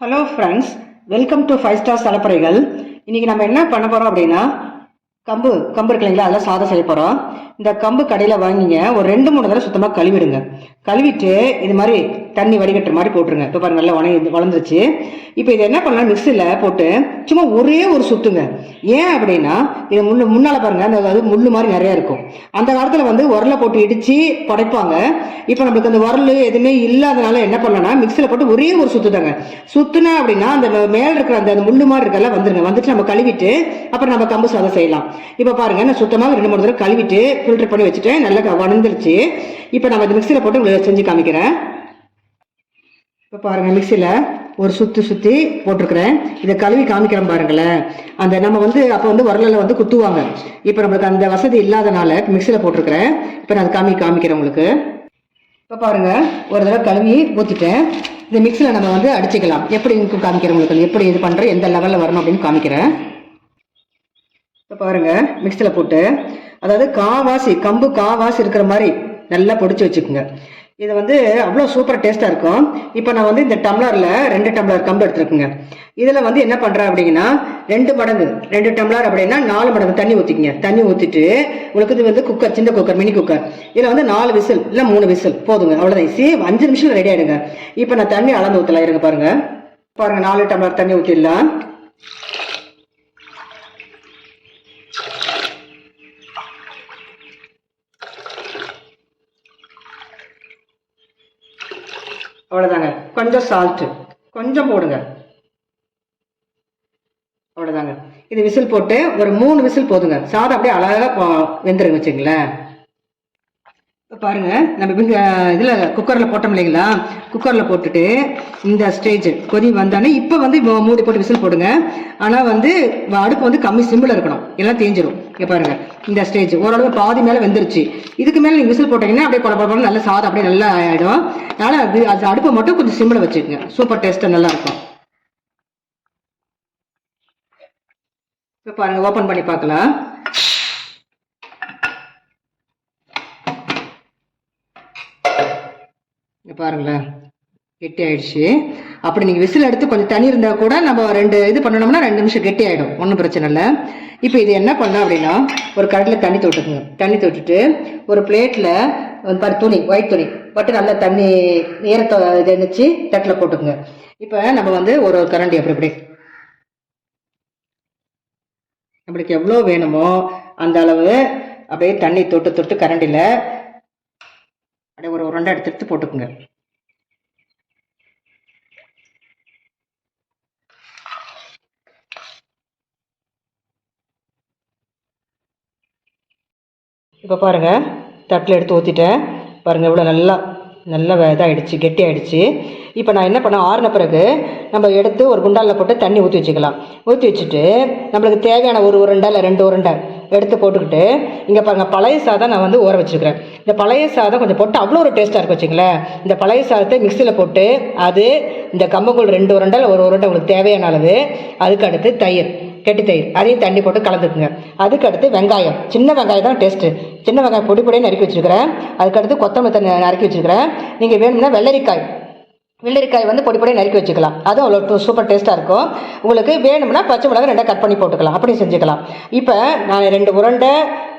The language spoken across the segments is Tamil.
Hello friends welcome to five star சலப்பறைகள் இன்றைக்கி நம்ம என்ன பண்ண போகிறோம் அப்படின்னா கம்பு கம்பு இருக்கு இல்லைங்களா? அதெல்லாம் சாதம் செய்ய போகிறோம் இந்த கம்பு கடையில் வாங்கிங்க. ஒரு ரெண்டு மூணு தடவை சுத்தமாக கழுவிடுங்க. கழுவிட்டு இது மாதிரி தண்ணி வடிகட்டுற மாதிரி போட்டுருங்க. இப்போ பாருங்க நல்லா உணவு வளர்ந்துருச்சு. இப்போ இது என்ன பண்ணலாம்? மிக்சியில் போட்டு சும்மா ஒரே ஒரு சுத்துங்க ஏன் அப்படின்னா இது முன்னு முன்னால் பாருங்கள் அந்த அது முள் மாதிரி நிறையா இருக்கும். அந்த காலத்தில் வந்து உரலை போட்டு இடித்து படைப்பாங்க. இப்போ நம்மளுக்கு அந்த உரல் எதுவுமே இல்லாதனால என்ன பண்ணலாம்னா மிக்சியில் போட்டு ஒரே ஒரு சுத்து தாங்க சுத்துனா அப்படின்னா அந்த மேலே இருக்கிற அந்த அந்த மாதிரி இருக்கெல்லாம் வந்துருங்க. வந்துட்டு நம்ம கழுவிட்டு அப்புறம் நம்ம கம்பு சாதம் செய்யலாம். இப்போ பாருங்க நான் சுத்தமாக ரெண்டு மூணு தடவை கழுவிட்டு ஃபில்டர் பண்ணி வச்சுட்டேன் நல்லா வளர்ந்துருச்சு இப்போ நம்ம இந்த மிக்சியில் போட்டு உங்களுக்கு செஞ்சு காமிக்கிறேன். இப்போ பாருங்க மிக்சியில் ஒரு சுற்றி சுற்றி போட்டிருக்கிறேன். இதை கழுவி காமிக்கிறேன் பாருங்களேன். அந்த நம்ம வந்து அப்போ வந்து உரலில் வந்து குத்துவாங்க. இப்போ நம்மளுக்கு அந்த வசதி இல்லாதனால மிக்சியில் போட்டிருக்கிறேன். இப்போ நான் அதை காமி காமிக்கிறேன் உங்களுக்கு. இப்போ பாருங்க ஒரு தடவை கழுவி ஊற்றிட்டேன் இந்த மிக்சியில் நம்ம வந்து அடிச்சுக்கலாம். எப்படி காமிக்கிறேன் உங்களுக்கு? எப்படி இது பண்ணுறேன் எந்த லெவலில் வரணும் அப்படின்னு காமிக்கிறேன். இப்போ பாருங்க மிக்சியில் போட்டு அதாவது காவாசி கம்பு காவாசி இருக்கிற மாதிரி நல்லா பொடிச்சு வச்சுக்கோங்க. இது வந்து அவ்வளோ சூப்பர் டேஸ்ட்டாக இருக்கும். இப்போ நான் வந்து இந்த டம்ளரில் ரெண்டு டம்ளர் கம்பு எடுத்துருக்குங்க. இதில் வந்து என்ன பண்ணுறேன் அப்படிங்கன்னா ரெண்டு மடங்கு ரெண்டு டம்ளர் அப்படின்னா நாலு மடங்கு தண்ணி ஊற்றிக்கங்க தண்ணி ஊற்றிட்டு உங்களுக்கு இது வந்து குக்கர் சின்ன குக்கர் மினி குக்கர் இதில் வந்து நாலு விசில் இல்லை மூணு விசில் போதுங்க அவ்வளோதான் ஈஸி அஞ்சு நிமிஷம் ரெடி ஆகிடுங்க இப்போ நான் தண்ணி அளந்து ஊற்றலாம் இருங்க பாருங்கள் பாருங்கள் நாலு டம்ளர் தண்ணி ஊற்றிடலாம் அவ்வளோதாங்க கொஞ்சம் சால்ட்டு கொஞ்சம் போடுங்க. அவ்வளோதாங்க இது விசில் போட்டு ஒரு மூணு விசில் போதுங்க. சாதம் அப்படியே அழகாக வெந்துருங்க வச்சுங்களேன். இப்போ பாருங்க நம்ம இவங்க இதில் குக்கரில் போட்டோம் இல்லைங்களா? குக்கரில் போட்டுட்டு இந்த ஸ்டேஜ் கொதி வந்தானே இப்போ வந்து மூடி போட்டு விசில் போடுங்க. ஆனால் வந்து வ- அடுப்பு வந்து கம்மி சிம்பிள் இருக்கணும். எல்லாம் தேஞ்சிரும். இங்கே பாருங்க இந்த ஸ்டேஜ் ஓரளவு பாதி மேலே வெந்துருச்சு. இதுக்கு மேலே நீங்கள் விசில் போட்டீங்கன்னா அப்படியே கொல கொல நல்ல சாதம் அப்படியே நல்லா ஆகிடும் அதனால் அது அது அடுப்பை மட்டும் கொஞ்சம் சிம்பிளை வச்சுக்கோங்க. சூப்பர் டேஸ்ட்டாக நல்லா இருக்கும். இப்போ பாருங்க ஓப்பன் பண்ணி பார்க்கலாம். பாருங்களேன். கெட்டி ஆயிடுச்சு. அப்படி நீங்கள் விசில் எடுத்து கொஞ்சம் தண்ணி இருந்தால் கூட நம்ம ரெண்டு இது பண்ணணும்னா ரெண்டு நிமிஷம் கெட்டி ஆகிடும் ஒன்றும் பிரச்சனை இல்லை. இப்போ இது என்ன பண்ணலாம் அப்படின்னா ஒரு கடலில் தண்ணி தொட்டுக்குங்க. தண்ணி தொட்டுட்டு ஒரு பிளேட்டில் ஒரு துணி ஒயிட் துணி. பட்டு நல்லா தண்ணி ஈரத்தை நினச்சி தட்டில் போட்டுக்குங்க. இப்போ நம்ம வந்து ஒரு ஒரு கரண்டி அப்படி இப்படி. நம்மளுக்கு எவ்வளோ வேணுமோ அந்த அளவு அப்படியே தண்ணி தொட்டு தொட்டு கரண்டியில் அப்படியே ஒரு உருண்டை எடுத்து எடுத்து போட்டுக்குங்க. இப்போ பாருங்க தட்டில் எடுத்து ஊற்றிட்டேன் பாருங்கள் இவ்வளோ நல்லா நல்லா இதாகிடுச்சு கெட்டி ஆகிடுச்சி இப்போ நான் என்ன பண்ண ஆறுன பிறகு நம்ம எடுத்து ஒரு குண்டாலில் போட்டு தண்ணி ஊற்றி வச்சுக்கலாம். ஊற்றி வச்சுட்டு நம்மளுக்கு தேவையான ஒரு உருண்டை இல்லை ரெண்டு உருண்டை. எடுத்து போட்டுக்கிட்டு இங்கே பாருங்கள் பழைய சாதம் நான் வந்து ஊற வச்சுருக்கிறேன். இந்த பழைய சாதம் கொஞ்சம் போட்டு அவ்வளோ ஒரு டேஸ்ட்டாக இருக்கும் வச்சுங்களேன் இந்த பழைய சாதத்தை மிக்சியில் போட்டு அது இந்த கம்பங்கூழ் ரெண்டு உருண்டை இல்லை ஒரு உருண்டை உங்களுக்கு தேவையான அளவு அதுக்கு அடுத்து தயிர் கெட்டி தயிர் அதையும் தண்ணி போட்டு கலந்துக்குங்க. அதுக்கடுத்து வெங்காயம் சின்ன வெங்காயம் தான் டேஸ்ட்டு சின்ன வெங்காயம் பொடி பொடியாக நறுக்கி வச்சுருக்கிறேன். அதுக்கடுத்து கொத்தமல்லி தண்ணி நறுக்கி வச்சுருக்கிறேன். நீங்கள் வேணும்னா வெள்ளரிக்காய் வெள்ளரிக்காய் வந்து பொடி பொடியாக நறுக்கி வச்சுக்கலாம். அது அவ்வளோ சூப்பர் டேஸ்ட்டாக இருக்கும். உங்களுக்கு வேணும்னா பச்சை மிளகாய் ரெண்டாக கட் பண்ணி போட்டுக்கலாம். அப்படி செஞ்சுக்கலாம். இப்போ நான் ரெண்டு உருண்டை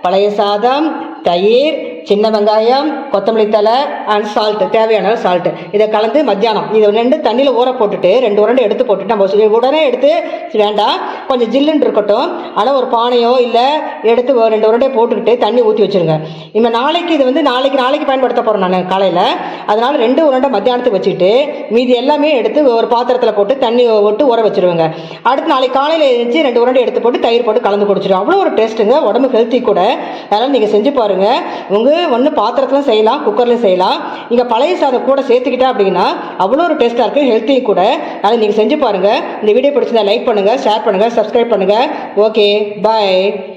பழைய சாதம் தயிர் சின்ன வெங்காயம் கொத்தமல்லி தழை அண்ட் சால்ட்டு தேவையான சால்ட்டு இதை கலந்து மத்தியானம் இதை ரெண்டு தண்ணியில் ஊற போட்டுட்டு ரெண்டு உருண்டை எடுத்து போட்டுட்டு நம்ம உடனே எடுத்து வேண்டாம். கொஞ்சம் ஜில்லுன்னு இருக்கட்டும். ஆனால் ஒரு பானையோ இல்லை எடுத்து ரெண்டு உருண்டையை போட்டுக்கிட்டு தண்ணி ஊற்றி வச்சுருங்க. இப்போ நாளைக்கு இது வந்து நாளைக்கு நாளைக்கு பயன்படுத்த போகிறோம் நான் காலையில். அதனால் ரெண்டு உருண்டை மத்தியானத்துக்கு வச்சுட்டு மீதி எல்லாமே எடுத்து ஒரு பாத்திரத்தில் போட்டு தண்ணி விட்டு ஊற வச்சுருவேங்க. அடுத்து நாளைக்கு காலையில் எழுந்துச்சு ரெண்டு உருண்டை எடுத்து போட்டு தயிர் போட்டு கலந்து குடிச்சிடும் அவ்வளோ ஒரு டேஸ்ட்டுங்க உடம்பு ஹெல்த்தி கூட. அதனால் நீங்கள் செஞ்சு பாருங்கள் உங்கள் ஒன்று பாத்திரத்திலும் செய்யலாம் குக்கர்லையும் செய்யலாம். நீங்கள் பழைய சாதம் கூட சேர்த்துக்கிட்டா அப்படின்னா அவ்வளோ ஒரு டேஸ்ட்டாக இருக்குது ஹெல்த்தியும் கூட. அதனால் நீங்கள் செஞ்சு பாருங்கள் இந்த வீடியோ பிடிச்சிருந்தா லைக் பண்ணுங்கள் ஷேர் பண்ணுங்கள் சப்ஸ்கிரைப் பண்ணுங்கள் ஓகே பாய்